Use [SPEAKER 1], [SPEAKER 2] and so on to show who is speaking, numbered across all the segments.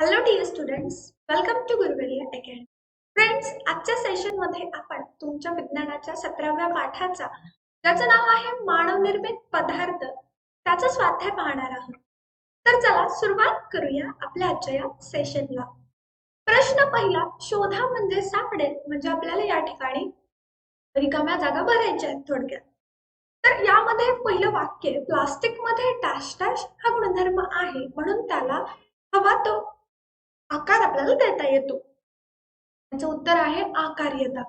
[SPEAKER 1] Hello dear students welcome to Guruvelia academy friends आजच्या सेशनमध्ये आपण तुमच्या विज्ञानाच्या सतराव्या पाठाचा ज्याचं नाव आहे मानवनिर्मित पदार्थ त्याचा स्वाध्याय पाहणार आहोत. तर चला सुरुवात करूया आपल्या आजच्या या सेशनला प्रश्न पहिला शोधा म्हणजे सापडेल म्हणजे आपल्याला या ठिकाणी रिकाम्या जागा भरायच्या आहेत थोडक्यात. तर यामध्ये पहिलं वाक्य प्लास्टिकमध्ये डॅश डॅश हा गुणधर्म आहे म्हणून त्याला हवा तो आकार आपल्याला देता येतो. त्याचं उत्तर आहे आकार्यता.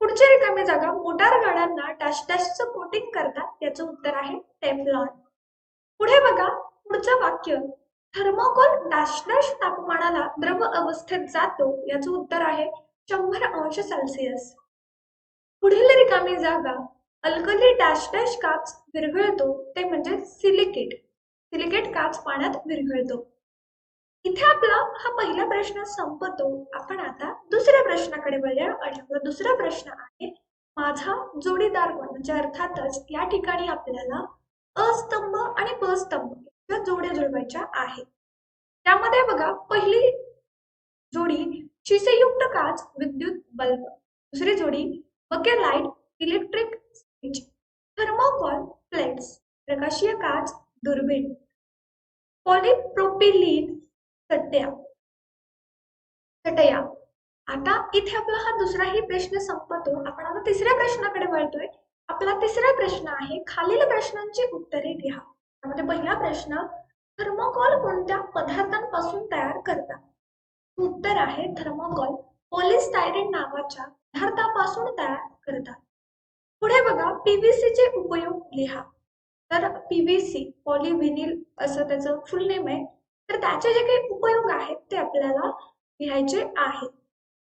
[SPEAKER 1] पुढची रिकामी जागा मोटार गाड्यांना डॅश डॅशचं कोटिंग करतात याचं उत्तर आहे टेफ्लॉन पुढे बघा पुढचं वाक्य. थर्मोकोल डॅश डॅश तापमानाला द्रव अवस्थेत जातो याचं उत्तर आहे शंभर अंश सेल्सिअस पुढील रिकामी जागा अल्कली डॅश डॅश काच विरघळतो ते म्हणजे सिलिकेट सिलिकेट काच पाण्यात विरघळतो. इथे आपला हा पहिला प्रश्न संपतो. आपण आता दुसऱ्या प्रश्नाकडे वळूया. आणि आपला दुसरा प्रश्न आहे माझा जोडीदार कोण? म्हणजे अर्थातच या ठिकाणी आपल्याला अस्तंभ आणि ब स्तंभ या जोड्या जुळवायच्या आहेत. त्यामध्ये बघा पहिली जोडी शिसेयुक्त काच विद्युत बल्ब. दुसरी जोडी बके light electric switch thermocol plates प्रकाशीय काच दुर्बीण. पॉलिप्रोपिलीन चटया चटया आता इथे आपला हा दुसराही प्रश्न संपतो. आपण आता तिसऱ्या प्रश्नाकडे वळतोय. आपला तिसरा प्रश्न आहे खालील प्रश्नांची उत्तरे लिहा. त्यामध्ये पहिला प्रश्न थर्मोकॉल कोणत्या पदार्थांपासून तयार करतात? उत्तर आहे थर्मोकॉल पॉलिस्टायरिन नावाच्या पदार्थापासून तयार करतात. पुढे बघा पीव्हीसी चे उपयोग लिहा. तर पीव्हीसी पॉलिव्हिनिल असं त्याचं फुल नेम आहे. तर त्याचे जे काही उपयोग आहेत ते आपल्याला लिहायचे आहेत.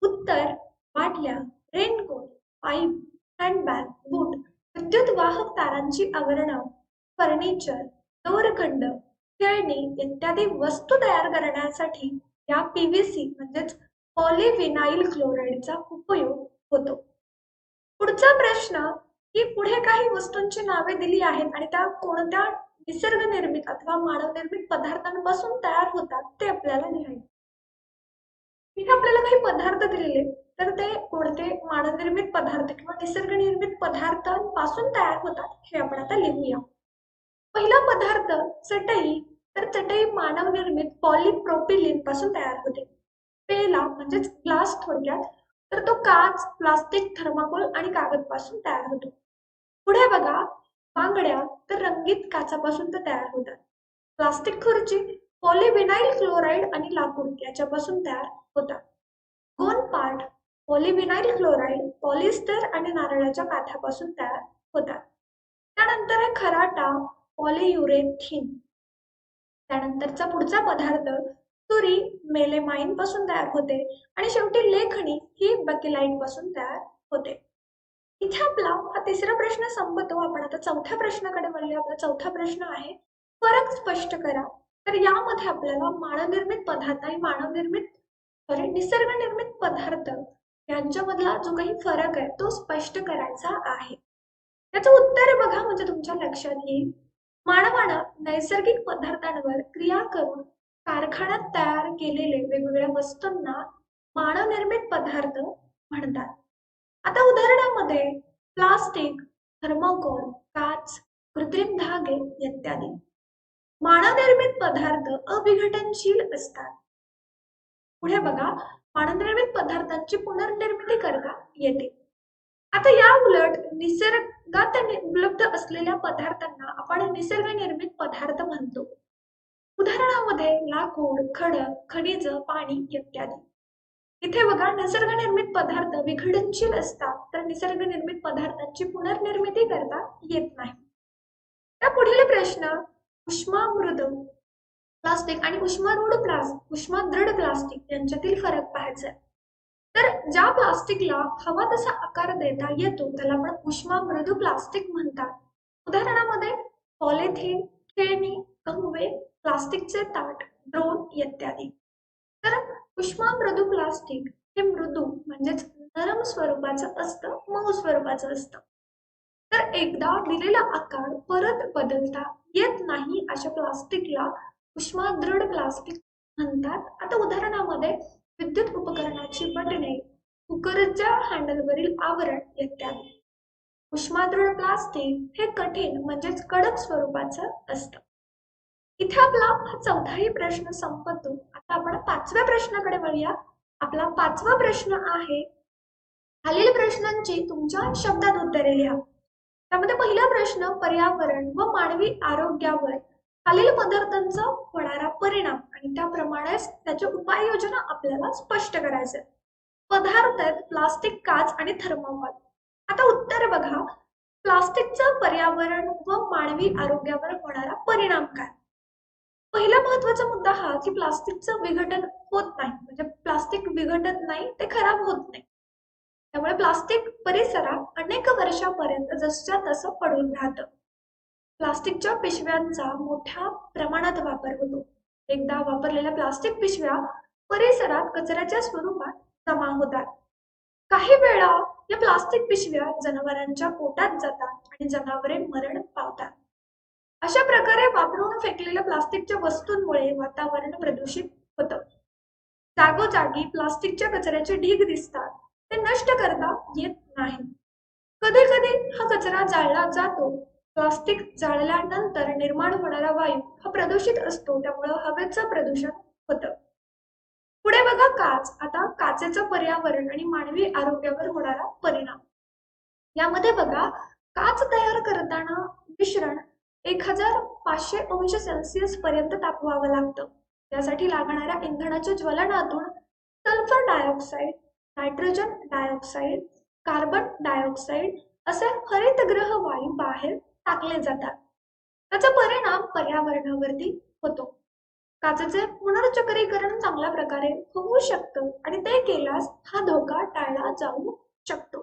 [SPEAKER 1] उत्तर बाटल्या रेनकोट पाईप हँडबॅग बूट विद्युत वाहक तारांची आवरणं फर्निचर दोरखंड खेळणी इत्यादी वस्तू तयार करण्यासाठी या पीव्हीसी म्हणजेच पॉलिविनाइल क्लोराईडचा उपयोग होतो. पुढचा प्रश्न की पुढे काही वस्तूंची नावे दिली आहेत आणि त्या कोणत्या निसर्ग निर्मित अथवा मानव निर्मित पदार्थांपासून तयार होतात ते आपल्याला लिहायचे. इथे आपल्याला काही पदार्थ दिलेले तर ते कोणते? मानवनिर्मित पदार्थ किंवा निसर्ग निर्मित पदार्थांपासून तयार होतात हे आपण आता लिहूया. पहिला पदार्थ चटई. तर चटई मानव निर्मित पॉलिप्रोपिलिनपासून तयार होते. पेला म्हणजेच ग्लास थोडक्यात तर तो काच प्लास्टिक थर्माकोल आणि कागदपासून तयार होतो. पुढे बघा बांगड्या तर रंगीत काचापासून तर तयार होतात. प्लास्टिक खुर्ची पॉलिव्हिनाइल क्लोराईड आणि लाकूड याच्यापासून तयार होतात. गोन पार्ट पॉलिव्हिनाइल क्लोराईड पॉलिस्टर आणि नारळाच्या काथ्यापासून तयार होतात. त्यानंतर आहे खराटा पॉलियुरेथिन त्यानंतरचा पुढचा पदार्थ तुरी मेलेमाइनपासून तयार होते आणि शेवटी लेखणी ही बकेलाईटपासून तयार होते. इथे आपला हा तिसरा प्रश्न संपतो. आपण आता चौथ्या प्रश्नाकडे वळूया. आपला चौथा प्रश्न आहे फरक स्पष्ट करा. तर यामध्ये आपल्याला मानवनिर्मित पदार्थ आणि मानवनिर्मित सॉरी निसर्ग निर्मित पदार्थ यांच्यामधला जो काही फरक आहे तो स्पष्ट करायचा आहे. त्याचं उत्तर बघा म्हणजे तुमच्या लक्षात येईल. मानवानं नैसर्गिक पदार्थांवर क्रिया करून कारखान्यात तयार केलेले वेगवेगळ्या वस्तूंना मानवनिर्मित पदार्थ म्हणतात. आता उदाहरणामध्ये प्लास्टिक थर्मोकोल काच कृत्रिम धागे इत्यादी. मानवनिर्मित पदार्थ अविघटनशील असतात. पुढे बघा मानवनिर्मित पदार्थांची पुनर्निर्मिती करता येते. आता या उलट निसर्गात उपलब्ध असलेल्या पदार्थांना आपण निसर्ग निर्मित पदार्थ म्हणतो. उदाहरणामध्ये लाकूड खडक खनिज पाणी इत्यादी. इथे बघा निसर्ग निर्मित पदार्थ विघटनशील असतात तर निसर्ग निर्मित पदार्थांची पुनर्निर्मिती करता येत नाही. त्या पुढील प्रश्न उष्मामृद प्लास्टिक आणि उष्मारूढ प्लास्टिक उष्मादृढ प्लास्टिक यांच्यातील फरक पाहायचा. तर ज्या प्लास्टिकला हवा तसा आकार देता येतो त्याला आपण उष्मामृदू प्लास्टिक म्हणतात. उदाहरणामध्ये पॉलिथिन खेळणी कंगवे प्लास्टिकचे ताट ड्रोन इत्यादी. उष्मा मृदू प्लास्टिक हे मृदू म्हणजेच नरम स्वरूपाचं असतं मऊ स्वरूपाचं असतं. तर एकदा दिलेला आकार परत बदलता येत नाही अशा प्लास्टिकला उष्मादृढ प्लास्टिक म्हणतात. आता उदाहरणामध्ये विद्युत उपकरणाची बटणे कुकरच्या हँडलवरील आवरण इत्यादी उष्मादृढ प्लास्टिक हे कठीण म्हणजेच कडक स्वरूपाचं असतं. इथे आपला हा चौथाही प्रश्न संपतो. आपण पाचव्या प्रश्नाकडे वळूया. आपला पाचवा प्रश्न आहे खालील प्रश्नांची तुमच्या शब्दात उत्तरे लिहा. त्यामध्ये पहिला प्रश्न पर्यावरण व मानवी आरोग्यावर खालील पदार्थांचा होणारा परिणाम आणि त्याप्रमाणेच त्याच्या उपाययोजना आपल्याला स्पष्ट करायचे पदार्थ आहेत प्लास्टिक काच आणि थर्मोकॉल. आता उत्तर बघा. प्लास्टिकचा पर्यावरण व मानवी आरोग्यावर होणारा परिणाम काय? पहिला महत्त्वाचा मुद्दा हा की प्लास्टिकचं विघटन होत नाही. म्हणजे प्लास्टिक विघटत नाही ते खराब होत नाही. त्यामुळे प्लास्टिक परिसरात अनेक वर्षापर्यंत जसच्या तसं पडून राहतं. प्लास्टिकच्या पिशव्यांचा मोठ्या प्रमाणात वापर होतो. एकदा वापरलेल्या प्लास्टिक पिशव्या परिसरात कचऱ्याच्या स्वरूपात जमा होतात. काही वेळा या प्लास्टिक पिशव्या जनावरांच्या पोटात जातात आणि जनावरे मरण पावतात. अशा प्रकारे वापरून फेकलेल्या प्लास्टिकच्या वस्तूंमुळे वातावरण प्रदूषित होतं. जागोजागी प्लास्टिकच्या कचऱ्याचे ढीग दिसतात ते नष्ट करता येत नाही. कधी कधी हा कचरा जाळला जातो. प्लास्टिक जाळल्यानंतर निर्माण होणारा वायू हा प्रदूषित असतो त्यामुळं हवेचं प्रदूषण होतं. पुढे बघा काच. आता काचेचं पर्यावरण आणि मानवी आरोग्यावर होणारा परिणाम. यामध्ये बघा काच तयार करताना मिश्रण एक हजार पाचशे अंश सेल्सिअस पर्यंत तापवावं लागतं. त्यासाठी लागणाऱ्या इंधनाच्या ज्वलनातून sulphur dioxide nitrogen dioxide carbon dioxide असे हरितग्रह वायू बाहेर टाकले जातात. त्याचा परिणाम पर्यावरणावरती होतो. काचेचे पुनर्चक्रीकरण चांगल्या प्रकारे होऊ शकतं आणि ते केल्यास हा धोका टाळला जाऊ शकतो.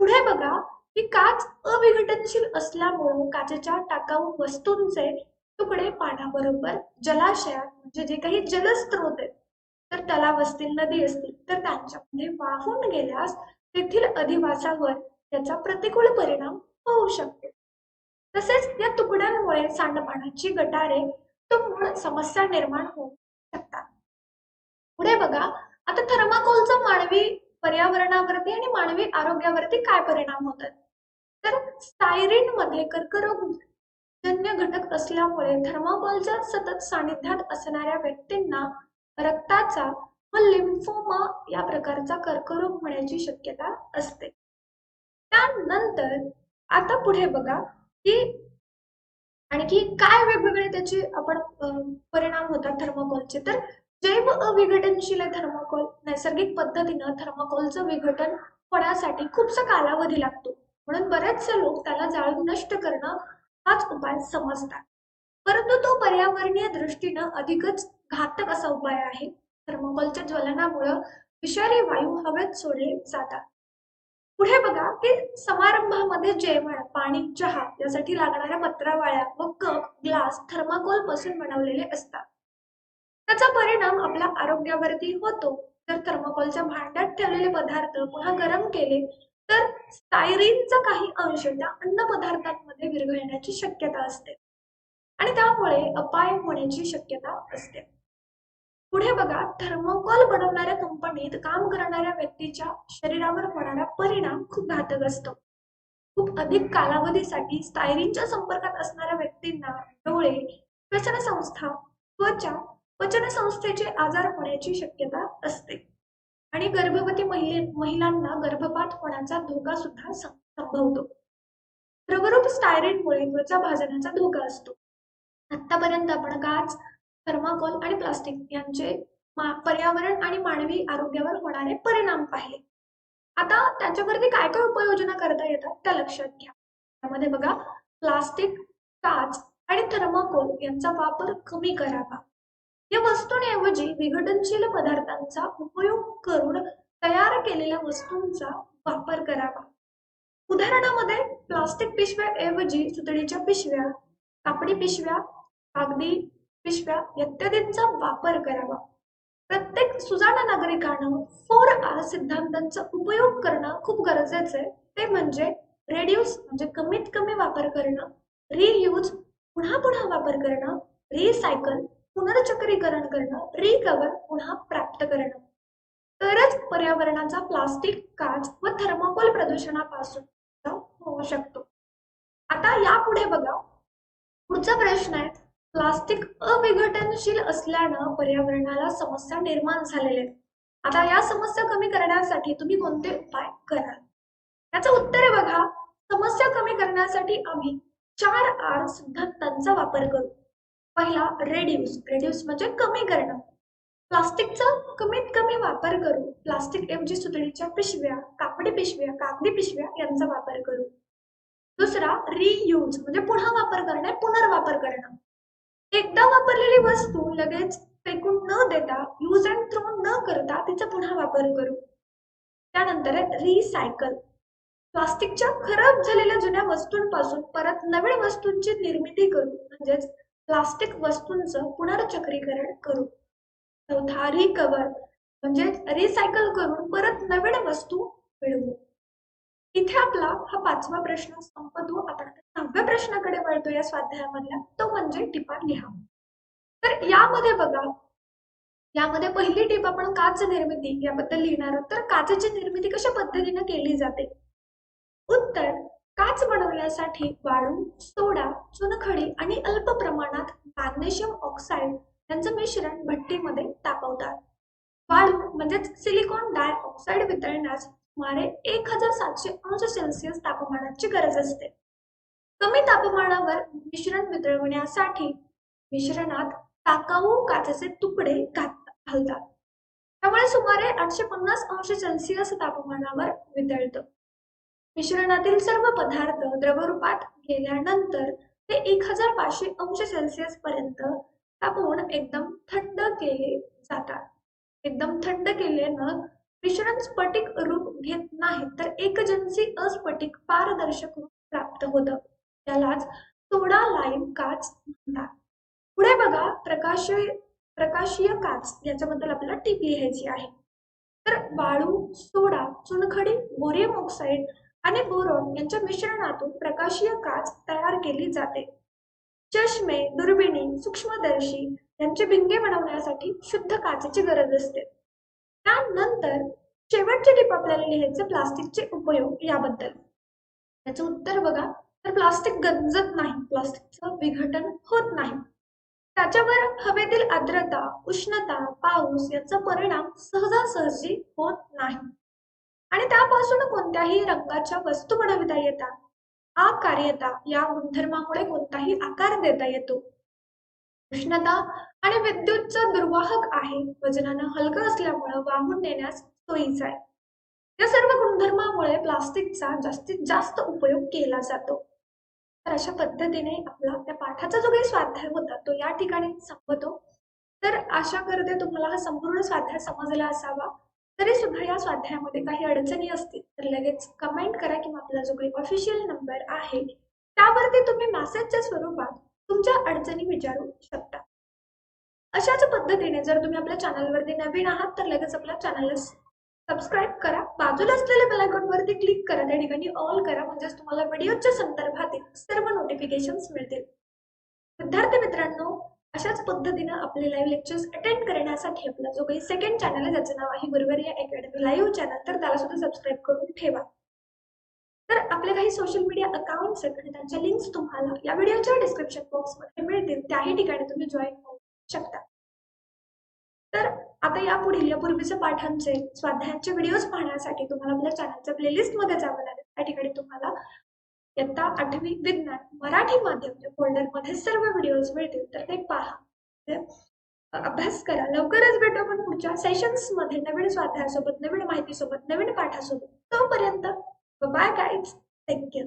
[SPEAKER 1] पुढे बघा ही काच अविघटनशील असल्यामुळे काचेच्या टाकाऊ वस्तूंचे तुकडे पाण्याबरोबर जलाशयात म्हणजे जे काही जलस्रोत आहेत तर तलाव असतील नदी असतील तर त्यांच्यामध्ये वाहून गेल्यास तेथील अधिवासावर त्याचा प्रतिकूल परिणाम होऊ शकतो. तसेच या तुकड्यांमुळे सांडपाण्याची गटारे मूळ समस्या निर्माण होऊ शकतात. पुढे बघा आता थर्माकोलचा मानवी पर्यावरणावरती आणि मानवी आरोग्यावरती काय परिणाम होतात? तर स्टायरिनमध्ये कर्करोग जन्य घटक असल्यामुळे थर्माकोलच्या सतत सानिध्यात असणाऱ्या व्यक्तींना रक्ताचा व लिम्फोमा या प्रकारचा कर्करोग होण्याची शक्यता असते. त्यानंतर आता पुढे बघा की आणखी काय वेगवेगळे त्याचे आपण परिणाम होतात थर्माकोलचे तर जैव अविघटनशील थर्माकोल नैसर्गिक पद्धतीनं थर्माकोलचं विघटन होण्यासाठी खूपसा कालावधी लागतो. म्हणून बरेचसे लोक त्याला जाळून नष्ट करणं हाच उपाय समजतात. परंतु तो पर्यावरणीय दृष्टीनं अधिकच घातक असा उपाय आहे. थर्माकोलच्या ज्वलनामुळं विषारी वायू हवेत सोडले जातात. पुढे बघा की समारंभामध्ये जेवण पाणी चहा यासाठी लागणाऱ्या पत्रावाळ्या व कप ग्लास थर्माकोलपासून बनवलेले असतात. त्याचा परिणाम आपल्या आरोग्यावरती होतो. जर थर्माकोलच्या भांड्यात ठेवलेले पदार्थ पुन्हा गरम केले तर स्टायरीनचा काही अंश त्या अन्न पदार्थांमध्ये विरघळण्याची शक्यता असते. आणि त्यामुळे अपाय होण्याची शक्यता असते. पुढे बघा थर्मोकोल बनवणाऱ्या कंपनीत काम करणाऱ्या व्यक्तीच्या शरीरावर होणारा परिणाम खूप घातक असतो. खूप अधिक कालावधीसाठी स्टायरीनच्या संपर्कात असणाऱ्या व्यक्तींना डोळे श्वसन संस्था त्वचा पचन संस्थेचे आजार होण्याची शक्यता असते. आणि गर्भवती महिले महिलांना गर्भपात होण्याचा धोका सुद्धा संभवतो. द्रवरूप स्टायरेनमुळे त्वचा भाजण्याचा धोका असतो. आतापर्यंत आपण काच थर्माकोल आणि प्लास्टिक यांचे पर्यावरण आणि मानवी आरोग्यावर होणारे परिणाम पाहिले. आता त्यांच्यावरती काय काय उपाययोजना करता येतात त्या लक्षात घ्या. त्यामध्ये बघा प्लास्टिक काच आणि थर्माकोल यांचा वापर कमी करावा. या वस्तूंऐवजी विघटनशील पदार्थांचा उपयोग करून तयार केलेल्या वस्तूंचा वापर करावा. उदाहरणामध्ये प्लास्टिक पिशव्याऐवजी सुतळीच्या पिशव्या कापडी पिशव्या कागदी पिशव्या इत्यादींचा वापर करावा. प्रत्येक सुजाण नागरिकानं फोर आर सिद्धांतांचा उपयोग करणं खूप गरजेचं आहे. ते म्हणजे रेड्यूस म्हणजे कमीत कमी वापर करणं रियूज पुन्हा पुन्हा वापर करणं रिसायकल पुनर्चक्रीकरण करणं रिकवर पुन्हा प्राप्त करणं. तरच पर्यावरणाचा प्लास्टिक काच व थर्माकोल प्रदूषणापासून होऊ शकतो. आता यापुढे बघा. पुढचा प्रश्न आहे. प्लास्टिक अविघटनशील असल्यानं पर्यावरणाला समस्या निर्माण झालेल्या आहेत. आता या समस्या कमी करण्यासाठी तुम्ही कोणते उपाय कराल? याचं उत्तर आहे बघा. समस्या कमी करण्यासाठी आम्ही चार आर सिद्धांतांचा वापर करू. पहिला रेड्यूस रेड्यूस म्हणजे कमी करणं. प्लास्टिकचा कमीत कमी वापर करू प्लास्टिक ऐवजी सुतळीच्या पिशव्या कापडी पिशव्या कागदी पिशव्या यांचा वापर करू. दुसरा रियूज म्हणजे पुन्हा वापर करणे पुनर्वापर करणं. एकदा वापरलेली वस्तू लगेच फेकून न देता यूज अँड थ्रो न करता तिचा पुन्हा वापर करू. त्यानंतर आहे रिसायकल प्लास्टिकच्या खराब झालेल्या जुन्या वस्तूंपासून परत नवीन वस्तूंची निर्मिती करू म्हणजेच प्लास्टिक वस्तूंचं पुनर्चक्रीकरण करू. चौथा रिकवर म्हणजे रिसायकल करून परत नवीन वस्तू मिळवू. इथे आपला हा पाचवा प्रश्न संपतो. आपण सहाव्या प्रश्नाकडे वळतो या स्वाध्यायामधला. तो म्हणजे टिपा लिहा. तर यामध्ये बघा यामध्ये पहिली टीप आपण काच निर्मिती याबद्दल लिहिणार आहोत. तर काचेची निर्मिती कशा पद्धतीने केली जाते? उत्तर काच बनवण्यासाठी वाळू सोडा चुनखडी आणि अल्प प्रमाणात मॅग्नेशियम ऑक्साईड यांचं मिश्रण भट्टीमध्ये तापवतात. वाळू म्हणजेच सिलिकॉन डायऑक्साईड वितळण्यास सुमारे एक हजार सातशे अंश सेल्सिअस तापमानाची गरज असते. कमी तापमानावर मिश्रण वितळवण्यासाठी मिश्रणात टाकाऊ काचेचे तुकडे घालतात. त्यामुळे सुमारे आठशे पन्नास अंश सेल्सिअस तापमानावर वितळतं. मिश्रणातील सर्व पदार्थ द्रवरूपात गेल्यानंतर ते एक हजार पाचशे अंश सेल्सिअस पर्यंत तापवून एकदम थंड केले जातात. एकदम थंड केल्यानं मिश्रण स्फटिक रूप घेत नाही तर एकजन्सी अस्फटिक पारदर्शक रूप प्राप्त होतं. त्यालाच सोडा लाईम काच म्हणतात. पुढे बघा प्रकाशीय प्रकाशीय काच याच्याबद्दल आपल्याला टीप लिहायची आहे. तर वाळू सोडा चुनखडी बोरियम ऑक्साईड आणि बोरॉन यांच्या मिश्रणातून प्रकाशीय काच तयार केली जाते. चष्मे दुर्बिणी सूक्ष्मदर्शी यांचे भिंगे बनवण्यासाठी शुद्ध काचेची गरज असते. त्यानंतर शेवटचे टीप आपल्याला लिहायचे प्लास्टिकचे उपयोग याबद्दल. याचं उत्तर बघा. तर प्लास्टिक गंजत नाही. प्लास्टिकचं विघटन होत नाही. त्याच्यावर हवेतील आर्द्रता उष्णता पाऊस याचा परिणाम सहजासहजी होत नाही. आणि त्यापासून कोणत्याही रंगाच्या वस्तू बनविता येतात आकार्यता या गुणधर्मामुळे कोणताही आकार देता येतो. उष्णता आणि विद्युतचा दुर्वाहक आहे. वजनानं हलकं असल्यामुळं वाहून नेण्यास सोयीचा आहे. या सर्व गुणधर्मामुळे प्लास्टिकचा जास्तीत जास्त उपयोग केला जातो. तर अशा पद्धतीने आपला त्या पाठाचा जो काही स्वाध्याय होता तो या ठिकाणी संपतो. तर आशा करते तुम्हाला हा संपूर्ण स्वाध्याय समजला असावा. तरी सुद्धा या स्वाध्यायामध्ये काही अडचणी असतील तर लगेच कमेंट करा किंवा आपला जो काही ऑफिशियल नंबर आहे त्यावरती तुम्ही मेसेजच्या स्वरूपात तुमच्या अडचणी विचारू शकता. अशाच पद्धतीने जर तुम्ही आपल्या चॅनलवरती नवीन आहात तर लगेच आपल्या चॅनलला सबस्क्राईब करा. बाजूला असलेल्या बेलायकॉनवरती क्लिक करा. त्या ठिकाणी ऑल करा. म्हणजेच तुम्हाला व्हिडिओच्या संदर्भातील सर्व नोटिफिकेशन्स मिळतील. विद्यार्थी मित्रांनो अशाच पद्धतीनं आपले लाईव्ह लेक्चर्स अटेंड करण्यासाठी आपला जो काही सेकंड चॅनल आहे ज्याचं नाव आहे गुरुवारी अकॅडमी लाईव्ह चॅनल तर त्याला सुद्धा सबस्क्राईब करून ठेवा. तर आपले काही सोशल मीडिया अकाउंट्स आहेत आणि त्यांच्या लिंक्स तुम्हाला या व्हिडिओच्या डिस्क्रिप्शन बॉक्समध्ये मिळतील. त्याही ठिकाणी तुम्ही जॉईन होऊ शकता. तर आता यापुढील या पूर्वीच्या पाठांचे स्वाध्यायांचे व्हिडिओज पाहण्यासाठी तुम्हाला आपल्या चॅनलच्या प्लेलिस्टमध्ये जावं लागेल. त्या ठिकाणी तुम्हाला इयत्ता आठवी विज्ञान मराठी माध्यम फोल्डरमध्ये सर्व व्हिडिओज मिळतील. तर ते पहा. अभ्यास करा. लवकरच भेटू आपण पुढच्या सेशन्समध्ये नवीन स्वाध्यायासोबत नवीन माहितीसोबत नवीन पाठासोबत. तोपर्यंत बाय गाईज थँक्यू